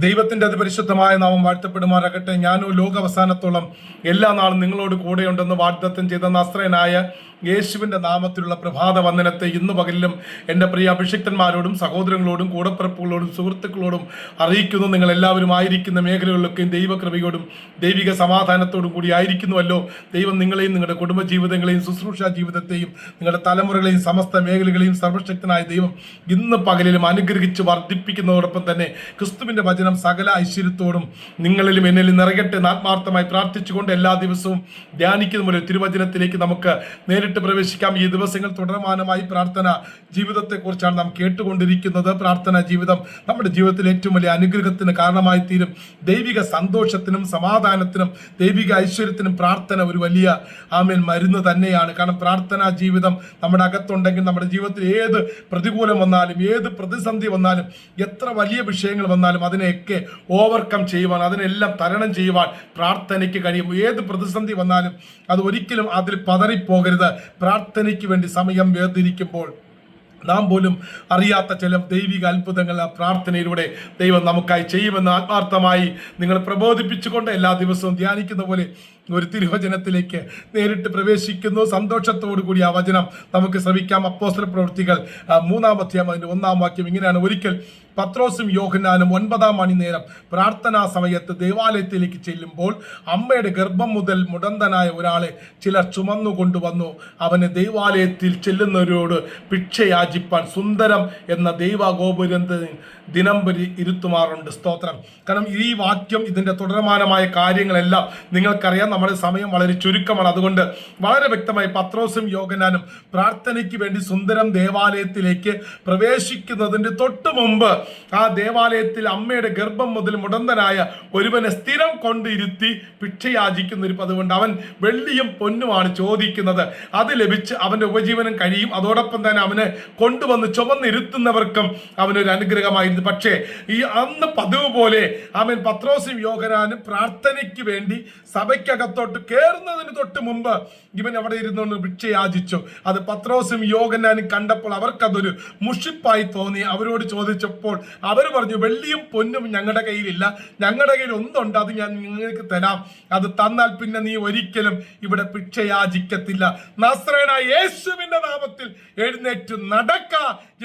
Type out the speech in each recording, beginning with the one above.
ദൈവത്തിന്റെ അതിപരിശുദ്ധമായ നാമം വാഴ്ത്തപ്പെടുമാറാകട്ടെ. ഞാനും ലോക അവസാനത്തോളം എല്ലാ നാളും നിങ്ങളോട് കൂടെയുണ്ടെന്ന് വാഗ്ദത്തം ചെയ്ത നസ്രയനായ യേശുവിന്റെ നാമത്തിലുള്ള പ്രഭാത വന്ദനത്തെ ഇന്ന് പകലിലും എന്റെ പ്രിയ അഭിഷിക്തന്മാരോടും സഹോദരങ്ങളോടും കൂടപ്പിറപ്പുകളോടും സുഹൃത്തുക്കളോടും അറിയിക്കുന്നു. നിങ്ങൾ എല്ലാവരും ആയിരിക്കുന്ന മേഖലകളിലൊക്കെയും ദൈവകൃപയോടും ദൈവിക സമാധാനത്തോടും കൂടി ആയിരിക്കുന്നുവല്ലോ. ദൈവം നിങ്ങളെയും നിങ്ങളുടെ കുടുംബജീവിതങ്ങളെയും ശുശ്രൂഷ ജീവിതത്തെയും നിങ്ങളുടെ തലമുറകളെയും സമസ്ത മേഖലകളെയും സർവശക്തനായ ദൈവം ഇന്ന് പകലിലും അനുഗ്രഹിച്ച് വർദ്ധിപ്പിക്കുന്നതോടൊപ്പം തന്നെ ക്രിസ്തുവിന്റെ വചനം സകല ഐശ്വര്യത്തോടും നിങ്ങളിലും എന്നിലും നിറയട്ടെ ആത്മാർത്ഥമായി പ്രാർത്ഥിച്ചുകൊണ്ട് എല്ലാ ദിവസവും ധ്യാനിക്കുന്ന പോലെ തിരുവചനത്തിലേക്ക് നമുക്ക് നേരിട്ട് പ്രവേശിക്കാം. ഈ ദിവസങ്ങൾ തുടർമാനമായി പ്രാർത്ഥന ജീവിതത്തെക്കുറിച്ചാണ് നാം കേട്ടുകൊണ്ടിരിക്കുന്നത്. പ്രാർത്ഥന ജീവിതം നമ്മുടെ ജീവിതത്തിൽ ഏറ്റവും വലിയ അനുഗ്രഹത്തിന് കാരണമായി തീരും ദൈവിക സന്തോഷത്തിനും സമാധാനത്തിനും ദൈവിക ഐശ്വര്യത്തിനും പ്രാർത്ഥന ഒരു വലിയ ആമേൻ മരുന്ന് തന്നെയാണ്. കാരണം പ്രാർത്ഥനാ ജീവിതം നമ്മുടെ അകത്തുണ്ടെങ്കിൽ നമ്മുടെ ജീവിതത്തിൽ ഏത് പ്രതികൂലം വന്നാലും ഏത് പ്രതിസന്ധി വന്നാലും എത്ര വലിയ വിഷയങ്ങൾ വന്നാലും അതിനെയൊക്കെ ഓവർകം ചെയ്യുവാൻ അതിനെല്ലാം തരണം ചെയ്യുവാൻ പ്രാർത്ഥനയ്ക്ക് കഴിയും. ഏത് പ്രതിസന്ധി വന്നാലും അത് ഒരിക്കലും അതിൽ പതറിപ്പോകരുത്. പ്രാർത്ഥനയ്ക്ക് വേണ്ടി സമയം വേർതിരിക്കുമ്പോൾ നാം പോലും അറിയാത്ത ചില ദൈവിക അത്ഭുതങ്ങൾ ആ പ്രാർത്ഥനയിലൂടെ ദൈവം നമുക്കായി ചെയ്യുമെന്ന് ആത്മാർത്ഥമായി നിങ്ങൾ പ്രബോധിപ്പിച്ചുകൊണ്ട് എല്ലാ ദിവസവും ധ്യാനിക്കുന്ന പോലെ ഒരു തിരുവചനത്തിലേക്ക് നേരിട്ട് പ്രവേശിക്കുന്നു. സന്തോഷത്തോടു കൂടി ആ വചനം നമുക്ക് ശ്രമിക്കാം അപ്പോസ്തല പ്രവൃത്തികൾ മൂന്നാം അധ്യായം അതിന്റെ ഒന്നാം വാക്യം ഇങ്ങനെയാണ്. ഒരിക്കൽ പത്രോസും യോഹനാനും ഒൻപതാം മണി നേരം പ്രാർത്ഥനാ സമയത്ത് ദേവാലയത്തിലേക്ക് ചെല്ലുമ്പോൾ അമ്മയുടെ ഗർഭം മുതൽ മുടന്തനായ ഒരാളെ ചിലർ ചുമന്നു കൊണ്ടുവന്നു അവന് ദേവാലയത്തിൽ ചെല്ലുന്നവരോട് ഭിക്ഷയാചിപ്പാൻ സുന്ദരം എന്ന ദൈവഗോപുരന്ത ദിനം പരി ഇരുത്തുമാറുണ്ട്. സ്തോത്രം. കാരണം ഈ വാക്യം ഇതിന്റെ തുടർമാനമായ കാര്യങ്ങളെല്ലാം നിങ്ങൾക്കറിയാം. നമ്മുടെ സമയം വളരെ ചുരുക്കമാണ്. അതുകൊണ്ട് വളരെ വ്യക്തമായി പത്രോസും യോഗനാനും പ്രാർത്ഥനയ്ക്ക് വേണ്ടി സുന്ദരം ദേവാലയത്തിലേക്ക് പ്രവേശിക്കുന്നതിന്റെ തൊട്ട് മുമ്പ് ആ ദേവാലയത്തിൽ അമ്മയുടെ ഗർഭം മുതൽ മുടന്തനായ ഒരുവനെ സ്ഥിരം കൊണ്ടിരുത്തി ഭിക്ഷയാചിക്കുന്ന ഒരു പതിവുണ്ട്. അവൻ വെള്ളിയും പൊന്നുമാണ് ചോദിക്കുന്നത്. അത് ലഭിച്ച് അവന്റെ ഉപജീവനം കഴിയും. അതോടൊപ്പം തന്നെ അവന് കൊണ്ടുവന്ന് ചുമന്നിരുത്തുന്നവർക്കും അവനൊരു അനുഗ്രഹമായിരുന്നു. പക്ഷേ ഈ അന്ന് പതിവ് പോലെ അവൻ പത്രോസും യോഗനാനും പ്രാർത്ഥനയ്ക്ക് വേണ്ടി സഭയ്ക്കകത്തോട്ട് കയറുന്നതിന് തൊട്ട് മുമ്പ് ഇവൻ അവിടെ ഇരുന്നുകൊണ്ട് ഭിക്ഷ യാചിച്ചു അത് പത്രോസും യോഗനാനും കണ്ടപ്പോൾ അവർക്കതൊരു മുഷിപ്പായി തോന്നി. അവരോട് ചോദിച്ചപ്പോൾ അവർ പറഞ്ഞു വെള്ളിയും പൊന്നും ഞങ്ങളുടെ കയ്യിലില്ല. ഞങ്ങളുടെ കയ്യിൽ ഒന്നുണ്ട് അത് ഞാൻ നിങ്ങൾക്ക് തരാം. അത് തന്നാൽ പിന്നെ നീ ഒരിക്കലും ഇവിടെ ഭിക്ഷ യാചിക്കത്തില്ല നസ്രേന യേശുവിന്റെ നാമത്തിൽ എഴുന്നേറ്റ് നടക്ക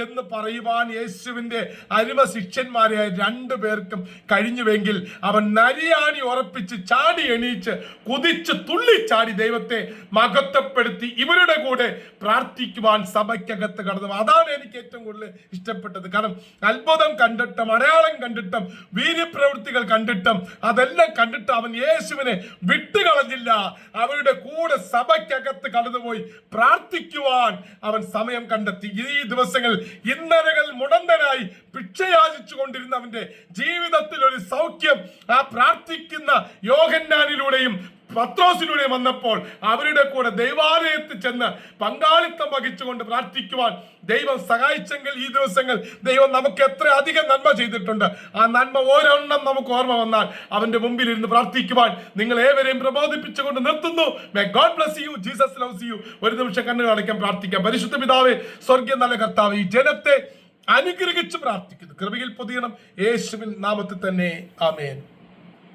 എന്ന് പറയുവാൻ യേശുവിന്റെ അരുമ ശിഷ്യന്മാരായ രണ്ടു പേർക്കും കഴിഞ്ഞുവെങ്കിൽ അവൻ നരിയാണി ഉറപ്പിച്ച് ചാടി എണീച്ച് കുതിച്ച് തുള്ളിച്ചാടി ദൈവത്തെ മകത്വപ്പെടുത്തി ഇവരുടെ കൂടെ പ്രാർത്ഥിക്കുവാൻ സഭയ്ക്കകത്ത് കടന്നു. അതാണ് എനിക്ക് ഏറ്റവും കൂടുതൽ ഇഷ്ടപ്പെട്ടത്. കാരണം അത്ഭുതം കണ്ടിട്ടും അടയാളം കണ്ടിട്ടും വീര്യപ്രവൃത്തികൾ കണ്ടിട്ടും അതെല്ലാം കണ്ടിട്ട് അവൻ യേശുവിനെ വിട്ടുകളഞ്ഞില്ല. അവരുടെ കൂടെ സഭയ്ക്കകത്ത് കടന്നുപോയി പ്രാർത്ഥിക്കുവാൻ അവൻ സമയം കണ്ടെത്തി. ഈ ദിവസങ്ങൾ ഇന്നലകൾ മുടന്തനായി ഭിക്ഷയാചിച്ചു കൊണ്ടിരുന്നവന്റെ ജീവിതത്തിൽ ഒരു സൗഖ്യം ആ പ്രാർത്ഥിക്കുന്ന യോഹന്നാനിലൂടെയും പത്രോസിലൂടെ വന്നപ്പോൾ അവരുടെ കൂടെ ദൈവാലയത്തിൽ ചെന്ന് പങ്കാളിത്തം വഹിച്ചുകൊണ്ട് പ്രാർത്ഥിക്കുവാൻ ദൈവം സഹായിച്ചെങ്കിൽ ഈ ദിവസങ്ങൾ ദൈവം നമുക്ക് എത്ര അധികം നന്മ ചെയ്തിട്ടുണ്ട്. ആ നന്മ ഓരോണ്ണം നമുക്ക് ഓർമ്മ വന്നാൽ അവന്റെ മുമ്പിൽ ഇരുന്ന് പ്രാർത്ഥിക്കുവാൻ നിങ്ങൾ ഏവരെയും പ്രബോധിപ്പിച്ചുകൊണ്ട് നിർത്തുന്നു. God bless you Jesus loves you ഒരു നിമിഷം കണ്ണുകൾ അടയ്ക്കാൻ പ്രാർത്ഥിക്കാം. പരിശുദ്ധ പിതാവേ സ്വർഗീയ നല്ല കർത്താവ് ഈ ജനത്തെ അനുഗ്രഹിച്ച് പ്രാർത്ഥിക്കുന്നു. കൃപയിൽ പൊതിയണം. യേശുവിൻ നാമത്തിൽ തന്നെ. ആമേൻ.